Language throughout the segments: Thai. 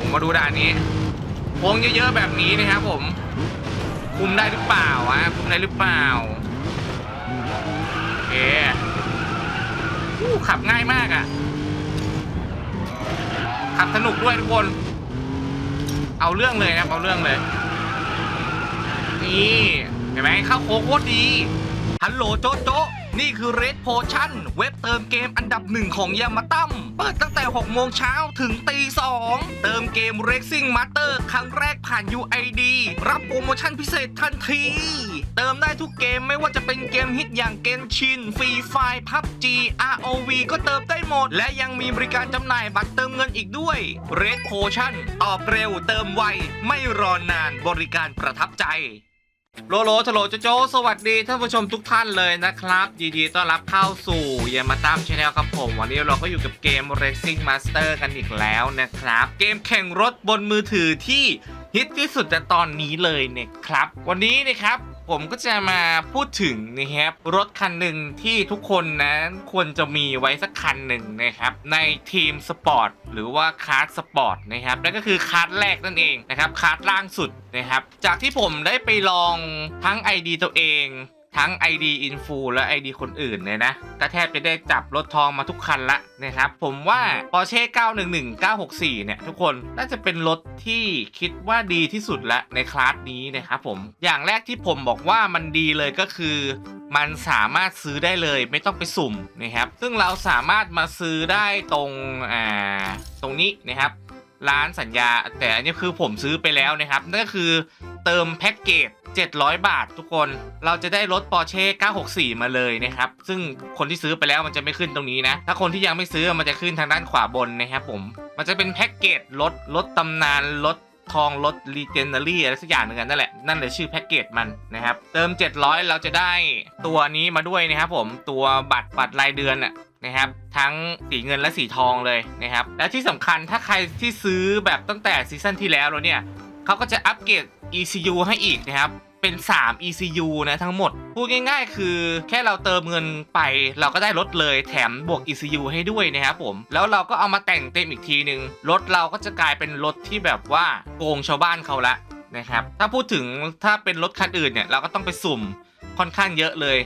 ผมมาดูด่านนี้โค้งเยอะๆแบบนี้นะครับผม คุมได้หรือเปล่าวะคุมได้หรือเปล่าโอเคอู้ขับง่ายมากอะ่ะ ขับสนุกด้วยทุกคน เอาเรื่องเลยครับ เอาเรื่องเลย นี่ เห็นไหมเข้าโค้งโคตรดี ฮัลโหลโจ๊ะโจ๊ะ นี่คือ Red Potion เว็บเติมเกมอันดับหนึ่งของยามาตั้มเปิดตั้งแต่ 6 โมงเช้าถึงตี 2 เติมเกม Racing Master ครั้งแรกผ่าน UID รับโปรโมชั่นพิเศษทันที เติมได้ทุกเกมไม่ว่าจะเป็นเกมฮิตอย่างเกมชินฟรีไฟพับ G ROV ก็เติมได้หมด และยังมีบริการจำหน่ายบัตรเติมเงินอีกด้วย Red Potion ตอบเร็วเติมไวไม่รอนานบริการประทับใจ โลโลทโลโจโจ สวัสดีท่านผู้ชมทุกท่านเลยนะครับยินดีต้อนรับเข้าสู่ยามาตามชาแนลครับผม วันนี้เราก็อยู่กับเกม Racing Master กันอีกแล้วนะครับ เกมแข่งรถบนมือถือที่ฮิตที่สุดในตอนนี้เลยนะครับ วันนี้นะครับ ผมก็จะมาพูดถึงนะครับรถคันหนึ่งที่ทุกคนนั้นควรจะมีไว้สักคันหนึ่งนะครับในทีมสปอร์ตหรือว่าคาร์ดสปอร์ตนะครับนั่นก็คือคาร์ดแรกนั่นเองนะครับคาร์ดล่างสุดนะครับจากที่ผมได้ไปลองทั้ง ID ตัวเอง ทั้ง ID Info และ ID คนอื่นเนี่ยนะก็แทบจะได้จับรถทองมาทุกคันละนะครับ ผมว่า Porsche 911 964 เนี่ย ทุกคนน่าจะเป็นรถที่คิดว่าดีที่สุดละในคลาสนี้นะครับผมอย่างแรกที่ผมบอกว่ามันดีเลยก็คือ มันสามารถซื้อได้เลยไม่ต้องไปสุ่มนะครับ ซึ่งเราสามารถมาซื้อได้ตรงอ่าตรงนี้นะครับร้านสัญญา แต่อันนี้คือผมซื้อไปแล้วนะครับนั่นก็คือเติมแพ็กเกจ 700 บาททุกคนเราจะได้รถ Porsche 964 มาเลยนะครับ ซึ่งคนที่ซื้อไปแล้วมันจะไม่ขึ้นตรงนี้นะ ถ้าคนที่ยังไม่ซื้อมันจะขึ้นทางด้านขวาบนนะครับผม มันจะเป็นแพ็กเกจรถรถตำนานรถทองรถ Legendary อะไรสักอย่างหนึ่งกันนั่นแหละนั่นเลยชื่อแพ็กเกจมันนะครับ เติม 700 เราจะได้ตัวนี้มาด้วยนะครับผมตัวบัตรบัตรรายเดือนอะนะครับทั้งสีเงินและสีทองเลยนะครับและที่สำคัญถ้าใครที่ซื้อแบบตั้งแต่ซีซั่นที่แล้วแล้วเนี่ย เขาก็จะอัปเกรด ECU ให้อีกนะครับเป็น 3 ECU นะทั้งหมด พูดง่ายๆ คือแค่เราเติมเงินไปเราก็ได้รถเลยแถมบวก ECU ให้ด้วยนะครับผม แล้วเราก็เอามาแต่งเต็มอีกทีหนึ่งรถเราก็จะกลายเป็นรถที่แบบว่าโกงชาวบ้านเขาละนะครับ ถ้าพูดถึงถ้าเป็นรถคันอื่นเนี่ย เราก็ต้องไปสุ่มค่อนข้างเยอะเลย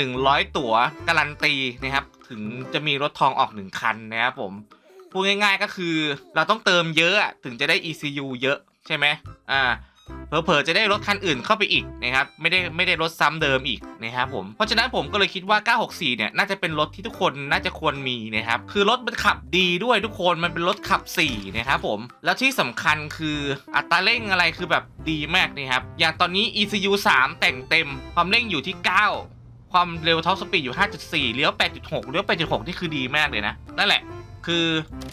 100 ตั๋วการันตีนะครับ ถึงจะมีรถทองออก 1 คันนะครับผม พูดง่ายๆก็คือเราต้องเติมเยอะถึงจะได้ ECU เยอะ ใช่ไหมอ่าเผลอๆจะได้รถคันอื่นเข้าไปอีกนะครับไม่ได้ไม่ได้รถซ้ำเดิมอีกนะครับผมเพราะฉะนั้นผมก็เลยคิดว่า 964 เนี่ยน่าจะเป็นรถที่ทุกคนน่าจะควรมีนะครับคือรถมันขับดีด้วยทุกคนมันเป็นรถขับ4นะครับผมแล้วที่สำคัญคืออัตราเร่งอะไรคือแบบดีมากนะครับอย่างตอนนี้ ECU 3 แต่งเต็ม ความเร่งอยู่ที่ 9 ความเร็วท็อปสปีดอยู่ 5.4 เลี้ยว 8.6 เลี้ยว 8.6 นี่คือดีมากเลยนะนั่นแหละ คือ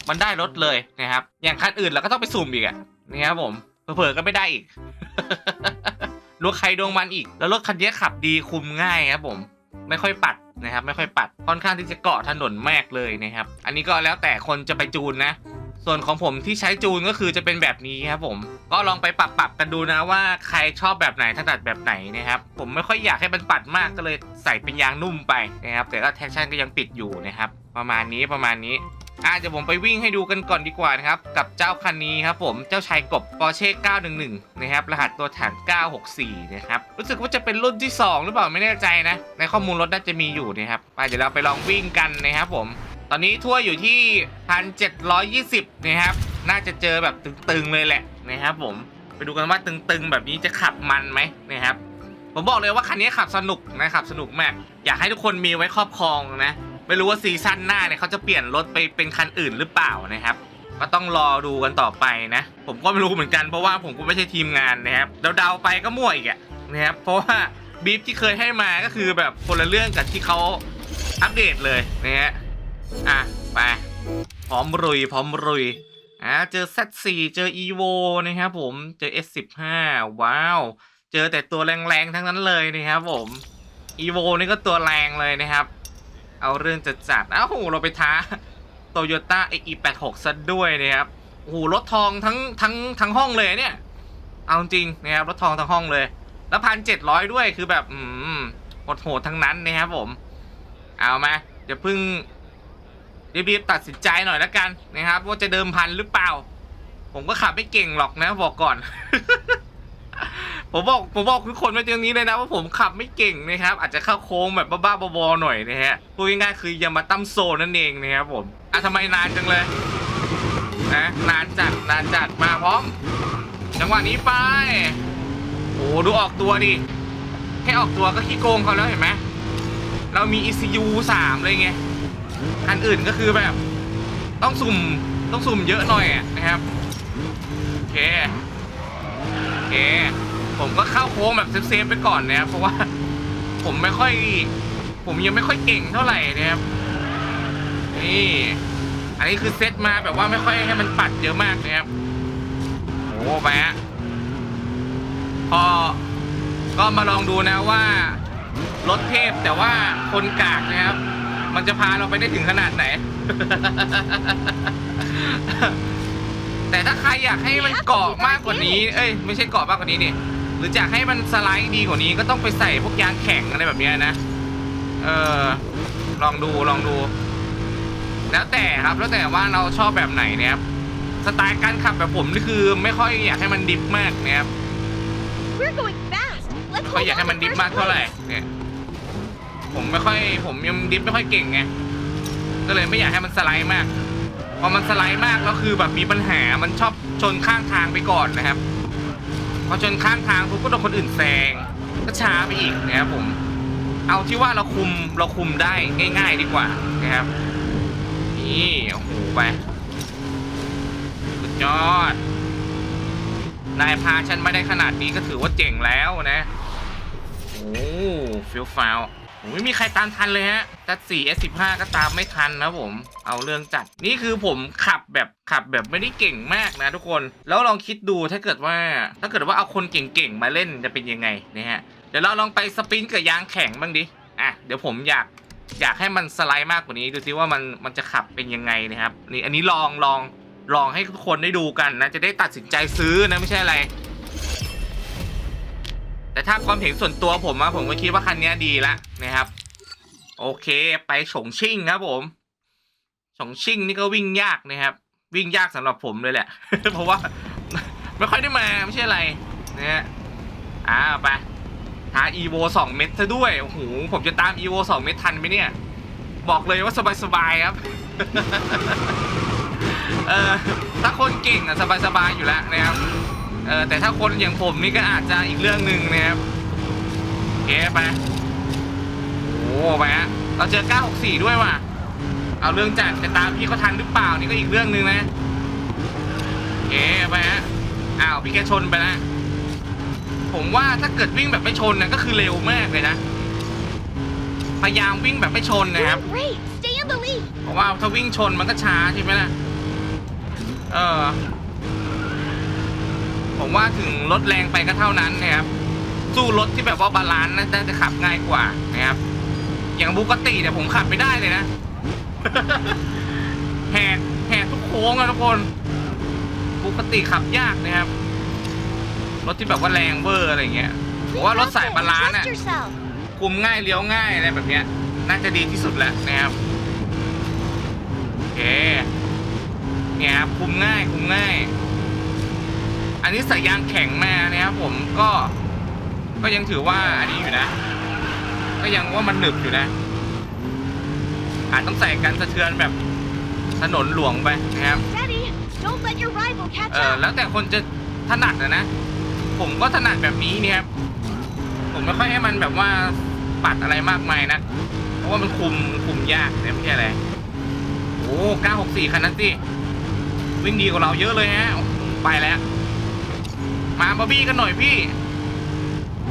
มันได้รถเลยนะครับอย่างคันอื่นเราก็ต้องไปสุ่มอีกอะ นะครับผมเผลอๆก็ไม่ได้อีก รถใครดวงมันอีก แล้วรถคันนี้ขับดีคุมง่ายครับผมไม่ค่อยปัดนะครับ ไม่ค่อยปัดค่อนข้างที่จะเกาะถนนแมกเลยนะครับ อันนี้ก็แล้วแต่คนจะไปจูนนะ ส่วนของผมที่ใช้จูนก็คือจะเป็นแบบนี้ครับผม ก็ลองไปปรับปรับกันดูนะว่าใครชอบแบบไหนถนัดแบบไหนนะครับ ผมไม่ค่อยอยากให้มันปัดมากก็เลยใส่เป็นยางนุ่มไปนะครับ แต่ก็แท็กชั่นก็ยังปิดอยู่นะครับ ประมาณนี้ประมาณนี้ อะเดี๋ยวผมไปวิ่งให้ดูกันก่อนดีกว่านะครับ กับเจ้าคันนี้ครับผมเจ้าชายกบ Porsche 911 นะครับ รหัสตัวถัง 964 นะครับ รู้สึกว่าจะเป็นรุ่นที่ 2 หรือเปล่าไม่แน่ใจนะ ในข้อมูลรถน่าจะมีอยู่นะครับไปเดี๋ยวเราไปลองวิ่งกันนะครับผม ตอนนี้ทั่วอยู่ที่ 1,720 นะครับ น่าจะเจอแบบตึงๆเลยแหละนะครับผมไปดูกันว่าตึงๆ แบบนี้จะขับมันไหมนะครับผมบอกเลยว่าคันนี้ขับสนุกนะครับสนุกมาก อยากให้ทุกคนมีไว้ครอบครองนะ ไม่รู้ว่าซีซั่นหน้าเนี่ยเขาจะเปลี่ยนรถไปเป็นคันอื่นหรือเปล่านะครับก็ต้องรอดูกันต่อไปนะ ผมก็ไม่รู้เหมือนกันเพราะว่าผมก็ไม่ใช่ทีมงานนะครับเดาๆไปก็มั่วอีกอะนะครับเพราะว่าบีฟที่เคยให้มาก็คือแบบคนละเรื่องกับที่เขาอัปเดตเลยนะฮะอะไปพร้อมรุยพร้อมรุยอ่าเจอ Z4 เจอ Evo นะครับผมเจอ S15 ว้าว เจอแต่ตัวแรงๆทั้งนั้นเลยนะครับผม Evo นี่ก็ตัวแรงเลยนะครับ เอาเรื่องจะจัดอ้าวโหเราไปท้า Toyota e86 ซะด้วยนะครับโอ้โหรถทองทั้งทั้งทั้งห้องเลยเนี่ย เอาจริงนะครับรถทองทั้งห้องเลย แล้วพันเจ็ดร้อยด้วยคือแบบอืมโหดทั้งนั้นนะครับผม เอามาเดี๋ยวเพิ่งรีบๆตัดสินใจหน่อยแล้วกันนะครับ ว่าจะเดิมพันหรือเปล่า ผมก็ขับไม่เก่งหรอกนะบอกก่อน ผมบอกผมบอกทุกคนไว้ตรงนี้เลยนะว่าผมขับไม่เก่งนะครับ อาจจะเข้าโค้งแบบบ้าๆบอๆหน่อยนะฮะพูดง่ายๆคือยามาตั้มโซนั่นเองนะครับผมอะทำไมนานจังเลยนะนานจัดนานจัดมาพร้อม จังหวะนี้ไป โอ้ดูออกตัวดิแค่ออกตัวก็ขี้โกงเขาแล้วเห็นไหมเรามี ECU 3 เลยไง อันอื่นก็คือแบบ ต้องสุ่มต้องสุ่มเยอะหน่อยนะครับ โอเค โอเค ผมก็เข้าโค้งแบบเซฟๆไปก่อนนะครับเพราะว่าผมไม่ค่อย ผมยังไม่ค่อยเก่งเท่าไหร่นะครับนี่อันนี้คือเซตมาแบบว่าไม่ค่อยให้มันปัดเยอะมากนะครับโอ้ไปฮะพอก็มาลองดูนะว่ารถเทพแต่ว่าคนกากนะครับ มันจะพาเราไปได้ถึงขนาดไหน แต่ถ้าใครอยากให้มันเกาะมากกว่านี้ เอ้ย ไม่ใช่เกาะมากกว่านี้นี่ หรืออยากให้มันสไลด์ดีกว่านี้ก็ต้องไปใส่พวกยางแข็งอะไรแบบนี้นะ เออ ลองดูลองดู แล้วแต่ครับแล้วแต่ว่าเราชอบแบบไหนเนะครับ สไตล์การขับแบบผมนี่คือไม่ค่อยอยากให้มันดิฟมากนะครับ We're going fast. Let's ก็อยากให้มันดิฟมากเท่าไหร่เนี่ยผมไม่ค่อยผมยังดิฟไม่ค่อยเก่งไงก็เลยไม่อยากให้มันสไลด์มากพอมันสไลด์มากแล้วคือแบบมีปัญหามันชอบชนข้างทางไปก่อนนะครับ พอชนข้างทางปุ๊บก็โดนคนอื่นแซงก็ช้าไปอีกนะครับผม เอาที่ว่าเราคุมเราคุมได้ง่าย ๆ ดีกว่านะครับ นี่โอ้โหไปสุดยอด นายพาฉันไม่ได้ขนาดนี้ก็ถือว่าเจ๋งแล้วนะ โอ้ฟิลฟาว ไม่มีใครตามทันเลยฮะแต่ 4 S15 ก็ตามไม่ทันนะผม เอาเรื่องจัด นี่คือผมขับแบบขับแบบไม่ได้เก่งมากนะทุกคน แล้วลองคิดดูถ้าเกิดว่า ถ้าเกิดว่าเอาคนเก่งๆมาเล่นจะเป็นยังไงนะฮะ เดี๋ยวเราลองไปสปรินกับยางแข็งบ้างดิ อะ เดี๋ยวผมอยากอยากให้มันสไลด์มากกว่านี้ดูซิว่ามันมันจะขับเป็นยังไงนะครับ นี่อันนี้ลองลองลองให้ทุกคนได้ดูกันนะ จะได้ตัดสินใจซื้อนะไม่ใช่อะไร แต่ถ้าความเห็นส่วนตัวผมอะผมก็คิดว่าคันนี้ดีละนะครับ โอเคไปฉงชิ่งครับผมฉงชิ่งนี่ก็วิ่งยากนะครับ วิ่งยากสำหรับผมเลยแหละ เพราะว่าไม่ค่อยได้มาไม่ใช่อะไรนะฮะอ่าไปหา evo 2เม็ดซะด้วยโอ้โหผมจะตาม evo 2เม็ดทันไหมเนี่ย บอกเลยว่าสบายๆครับเออถ้าคนเก่งอะสบายๆอยู่แล้วนะครับ เออแต่ถ้าคนอย่างผมนี่ก็อาจจะอีกเรื่องหนึ่งนะครับโอเคไปโอ้ไปฮะเราเจอ 964 ด้วยว่ะ เอาเรื่องจัดจะตามพี่เขาทันหรือเปล่านี่ก็อีกเรื่องหนึ่งนะโอเคไปฮะอ้าวพี่แกชนไปแล้วผมว่าถ้าเกิดวิ่งแบบไม่ชนนะก็คือเร็วมากเลยนะ พยายามวิ่งแบบไม่ชนนะครับ Doing great. Stay in the lead. เพราะว่าถ้าวิ่งชนมันก็ช้าใช่ไหมล่ะเออ ผมว่าถึงรถแรงไปก็เท่านั้นนะครับ สู้รถที่แบบว่าบาลานซ์น่าจะขับง่ายกว่านะครับ อย่างบุกติเนี่ยผมขับไม่ได้เลยนะแหกแหกทุกโค้งอะทุกคนบุกติขับยากนะครับ รถที่แบบว่าแรงเวอร์อะไรเงี้ยผมว่ารถสายบาลานซ์ Trust อะคุมง่ายเลี้ยวง่ายอะไรแบบเนี้ย น่าจะดีที่สุดแหละนะครับโอเคเนี่ยครับคุมง่ายคุมง่าย อันนี้ใส่ยางแข็งมานะครับผมก็ก็ยังถือว่าอันนี้อยู่นะ ก็ยังว่ามันหนึบอยู่นะ อาจต้องใส่กันสะเทือนแบบถนนหลวงไปนะครับ Steady. Don't let your rival catch เออ up. แล้วแต่คนจะถนัดนะนะ ผมก็ถนัดแบบนี้เนี่ยครับผมไม่ค่อยให้มันแบบว่าปัดอะไรมากมายนะเพราะว่ามันคุมคุมยากเนี่ยไม่ใช่อะไรโอ้964คันนั้นสิวิ่งดีกว่าเราเยอะเลยฮะไปแล้ว มามาบี้กันหน่อยพี่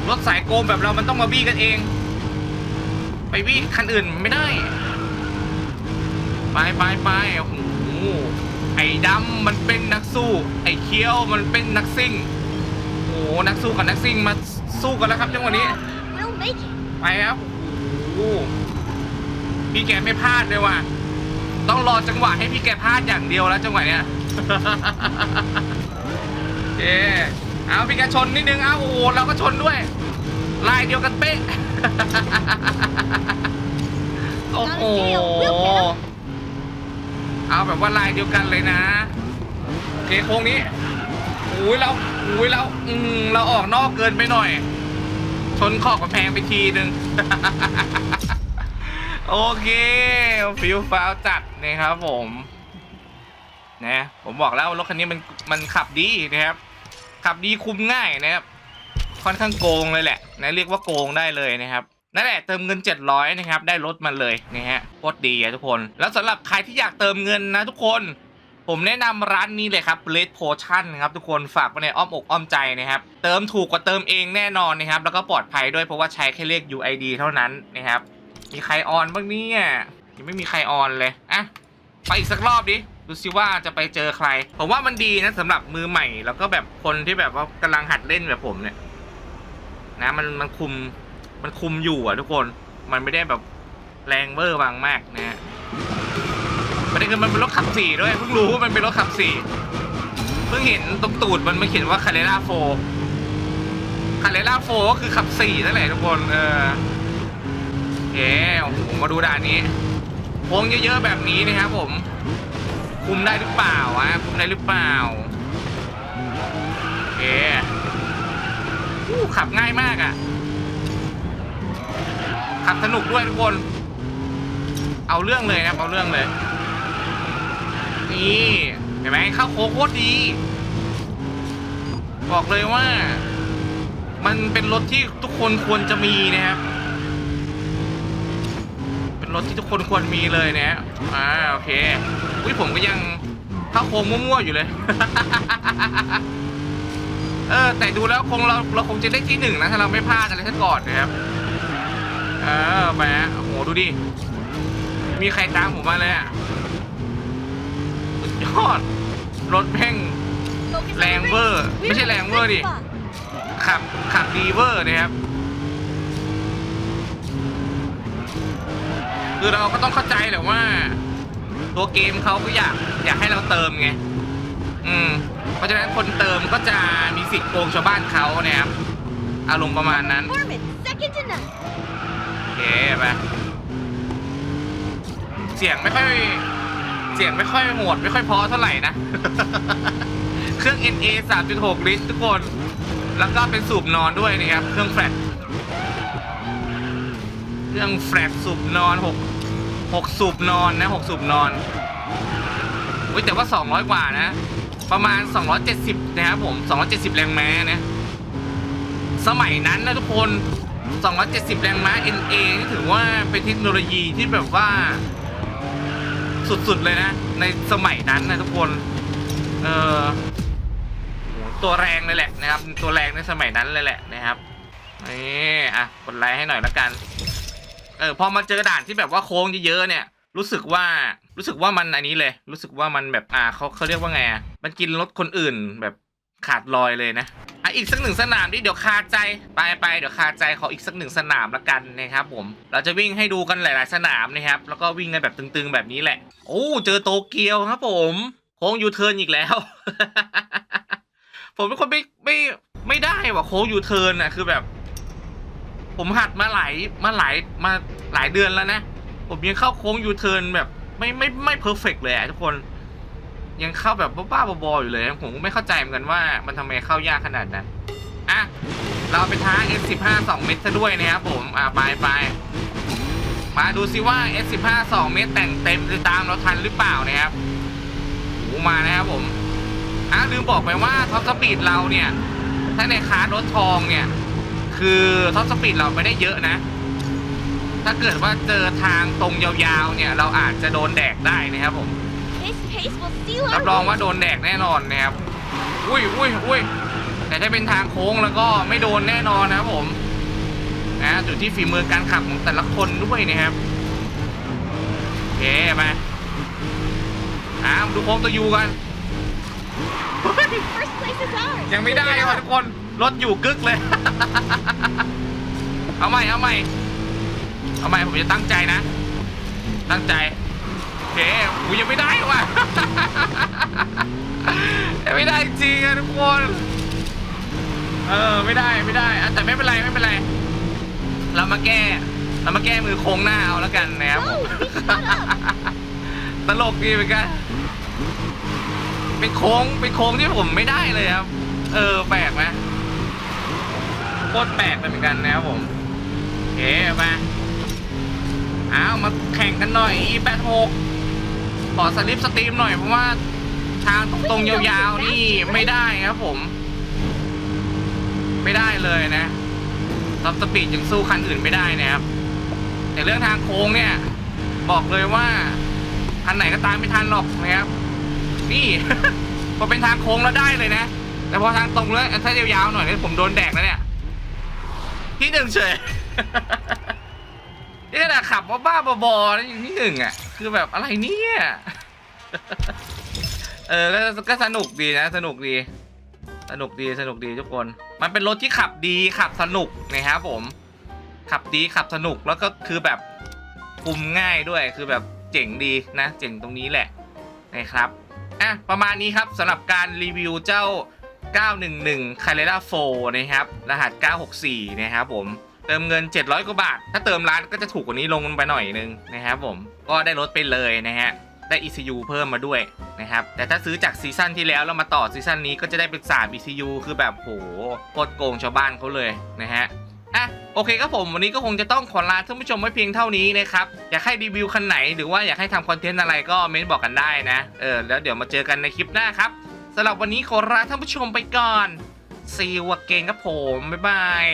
รถสายโกมแบบเรามันต้องมาบี้กันเอง ไปบี้คันอื่นไม่ได้ ไปไปไปโอ้โหไอ้ดำมันเป็นนักสู้ ไอ้เคี้ยวมันเป็นนักซิ่ง โอ้นักสู้กับนักซิ่งมาสู้กันแล้วครับจังหวะนี้ ไปครับโอ้พี่แกไม่พลาดเลยว่ะ ต้องรอจังหวะให้พี่แกพลาดอย่างเดียวแล้วจังหวะเนี้ยเอ๊ เอาพี่แกชนนิดนึงเอาโอ้โหเราก็ชนด้วย ลายเดียวกันเป๊ะ โอ้โห เอาแบบว่าลายเดียวกันเลยนะเคโค้งนี้อุ้ยเราอุ้ยเราอืมเราออกนอกเกินไปหน่อย ชนขอบกำแพงไปทีนึง โอเค ฟิลฟ้าวจัดนะครับผมนะผมบอกแล้วรถคันนี้มันมันขับดีนะครับ ขับดีคุมง่ายนะครับ ค่อนข้างโกงเลยแหละนะเรียกว่าโกงได้เลยนะครับนั่นแหละเติมเงิน 700 นะครับ ได้รถมาเลยนะฮะโคตรดีอะทุกคน แล้วสำหรับใครที่อยากเติมเงินนะทุกคน ผมแนะนำร้านนี้เลยครับ Red Potion ครับทุกคนฝากไว้ในอ้อมอกอ้อมใจนะครับ เติมถูกกว่าเติมเองแน่นอนนะครับ แล้วก็ปลอดภัยด้วยเพราะว่าใช้แค่เลข UID เท่านั้นนะครับ มีใครออนบ้างเนี่ยยังไม่มีใครออนเลยอะไปอีกสักรอบดิ ดูซิว่าจะไปเจอใคร ผมว่ามันดีนะสำหรับมือใหม่ แล้วก็แบบคนที่แบบว่ากำลังหัดเล่นแบบผมเนี่ย นะมันมันคุมมันคุมอยู่อะทุกคนมันไม่ได้แบบแรงเวอร์วังมากนะฮะประเด็นคือมันเป็นรถขับสี่ด้วยเพิ่งรู้ว่ามันเป็นรถขับสี่เพิ่งเห็นตรงตูดมันมันเขียนว่าคาเรล่าโฟคาเรล่าโฟก็คือขับสี่นั่นแหละทุกคนเออเอ๋โอ้โหมาดูด่านนี้โค้งเยอะๆแบบนี้นะครับผม คุมได้หรือเปล่าอะคุมได้หรือเปล่าโอเคอู้ขับง่ายมากอะ่ะ ขับสนุกด้วยทุกคน เอาเรื่องเลยนะครับ เอาเรื่องเลย นี่เห็นไหมเข้าโค้งโคตรดี บอกเลยว่า มันเป็นรถที่ทุกคนควรจะมีนะครับ รถที่ทุกคนควรมีเลยนะฮะอ่าโอเคอุ้ยผมก็ยังเข้าโค้งมั่วๆอยู่เลย เออแต่ดูแล้วคงเราเราคงจะได้ที่หนึ่งนะถ้าเราไม่พลาดอะไรซะก่อนนะครับเออไปฮะโอ้โหดูดิมีใครตามผมมาเลยอะสุดยอดรถแม่ง Focus on the Lang race. Ver. We're ไม่ใช่ in the Lang Ver good ดิ spot. ขับขับดีเวอร์นะครับ คือเราก็ต้องเข้าใจแหละว่า ตัวเกมเขาก็อยากอยากให้เราเติมไง อืม เพราะฉะนั้นคนเติมก็จะมีสิทธิ์โกงชาวบ้านเขานะครับอารมณ์ประมาณนั้น Norman, second to none. โอเคไปเสียงไม่ค่อย เสียงไม่ค่อยโหดไม่ค่อยเพอเท่าไหร่นะ เครื่อง NA 3.6 ลิตรทุกคน แล้วก็เป็นสูบนอนด้วยนะครับ เครื่องแฟลต เครื่องแฟลตสูบนอน6 6สูบนอนนะ6สูบนอนอุ้ยแต่ว่า 200 กว่านะ ประมาณ 270 นะครับผม 270 แรงม้านะ สมัยนั้นนะทุกคน 270 แรงม้า NA นี่ถือว่าเป็นเทคโนโลยีที่แบบว่า สุดๆ เลยนะ ในสมัยนั้นนะทุกคน เออตัวแรงเลยแหละนะครับ ตัวแรงในสมัยนั้นเลยแหละนะครับนี่อะกดไลค์ให้หน่อยละกัน เออพอมาเจอด่านที่แบบว่าโค้งเยอะๆเนี่ย รู้สึกว่ารู้สึกว่ามันอันนี้เลย รู้สึกว่ามันแบบอ่าเขาเขาเรียกว่าไงอะมันกินรถคนอื่นแบบขาดลอยเลยนะอะอีกสักหนึ่งสนามดิเดี๋ยวคาใจไปไปเดี๋ยวคาใจขออีกสักหนึ่งสนามละกันนะครับผมเราจะวิ่งให้ดูกันหลาย ๆ สนามนะครับ แล้วก็วิ่งกันแบบตึง ๆ แบบนี้แหละ โอ้เจอโตเกียวครับ ผมโค้งยูเทิร์นอีกแล้ว ผมเป็นคนไม่ไม่ไม่ได้ว่ะโค้งยูเทิร์นอะคือแบบ ผมหัดมาหลายมาหลายมาหลายเดือนแล้วนะ ผมยังเข้าโค้งยูเทิร์นแบบ ไม่ไม่ไม่เพอร์เฟกเลยอะทุกคน ยังเข้าแบบบ้าๆบอๆอยู่เลย ผมก็ไม่เข้าใจเหมือนกันว่ามันทำไมเข้ายากขนาดนั้นอะเราไปท้า S15 2 เมตรซะด้วยนะครับผม อะไปไปมาดูซิว่า S15 2 เมตรแต่งเต็มจะตามเราทันหรือเปล่านะครับโอ้มานะครับผมอะลืมบอกไปว่าท็อปสปีดเราเนี่ย ถ้าในคาร์รถทองเนี่ย คือท็อปสปีดเราไม่ได้เยอะนะ ถ้าเกิดว่าเจอทางตรงยาวๆเนี่ย เราอาจจะโดนแดกได้นะครับผม This pace will seal รับ our รองว่า win. โดนแดกแน่นอนนะครับ อุ้ยอุ้ยอุ้ยแต่ถ้าเป็นทางโค้งแล้วก็ไม่โดนแน่นอนนะครับผม นะอยู่ที่ฝีมือการขับของแต่ละคนด้วยนะครับ โอเคไปอ่ามาดูโค้งตัวยูกัน First place is ours. ยังไม่ได้ว่ะทุกคน รถอยู่กึกเลย เอาใหม่ เอาใหม่ เอาใหม่ ผมจะตั้งใจนะ ตั้งใจโอเคกูยังไม่ได้ว่ะยังไม่ได้จริงอะทุกคน เออ ไม่ได้ไม่ได้แต่ไม่เป็นไรไม่เป็นไร เรามาแก้ เรามาแก้มือโค้งหน้าเอาแล้วกันนะครับผมตลกดีเหมือนกัน เป็นโค้งเป็นโค้งที่ผมไม่ได้เลยครับ เออ แปลกไหม ตรแปลกเลยเหมือนกันนะครับผมโอเคมาเอามาแข่งกันหน่อย E86 ขอสลิปสตรีมหน่อยเพราะว่าทางตรงๆยาวๆนี่ไม่ได้ครับผม ไม่ได้เลยนะท็อปสปีดยังสู้คันอื่นไม่ได้นะครับ แต่เรื่องทางโค้งเนี่ย บอกเลยว่าคันไหนก็ตามไม่ทันหรอกนะครับ นี่ พอเป็นทางโค้งแล้วได้เลยนะ แต่พอทางตรงแล้วถ้ายาวๆหน่อยเนี่ยผมโดนแดกแล้วเนี่ย ที่หนึ่งเฉยนี่ขนาดขับว่าบ้าบอๆนะอย่างที่หนึ่งอะ คือแบบอะไรเนี่ยเออก็ก็สนุกดีนะ สนุกดี สนุกดีสนุกดีทุกคน มันเป็นรถที่ขับดีขับสนุกนะครับผม ขับดีขับสนุกแล้วก็คือแบบคุมง่ายด้วยคือแบบเจ๋งดีนะ เจ๋งตรงนี้แหละนะครับอะประมาณนี้ครับสำหรับการรีวิวเจ้า 911 c a r r e r a 4 นะครับ รหัส 964 นะครับผม เติมเงิน 700 กว่าบาท ถ้าเติมร้านก็จะถูกกว่านี้ลงไปหน่อยนึงนะครับผม ก็ได้รถไปเลยนะฮะ ได้ ECU เพิ่มมาด้วยนะครับ แต่ถ้าซื้อจากซีซั่นที่แล้วแล้วมาต่อซีซั่นนี้ก็จะได้เป็น 3 ECU คือแบบโหโคตรโกงชาวบ้านเขาเลยนะฮะอะโอเคครับผมวันนี้ก็คงจะต้องขอลาท่านผู้ชมไว้เพียงเท่านี้นะครับ อยากให้รีวิวคันไหนหรือว่าอยากให้ทำคอนเทนต์อะไรก็เม้นบอกกันได้นะ เออแล้วเดี๋ยวมาเจอกันในคลิปหน้าครับ สำหรับวันนี้ขอลาท่านผู้ชมไปก่อน See you again ครับผม บ๊ายบาย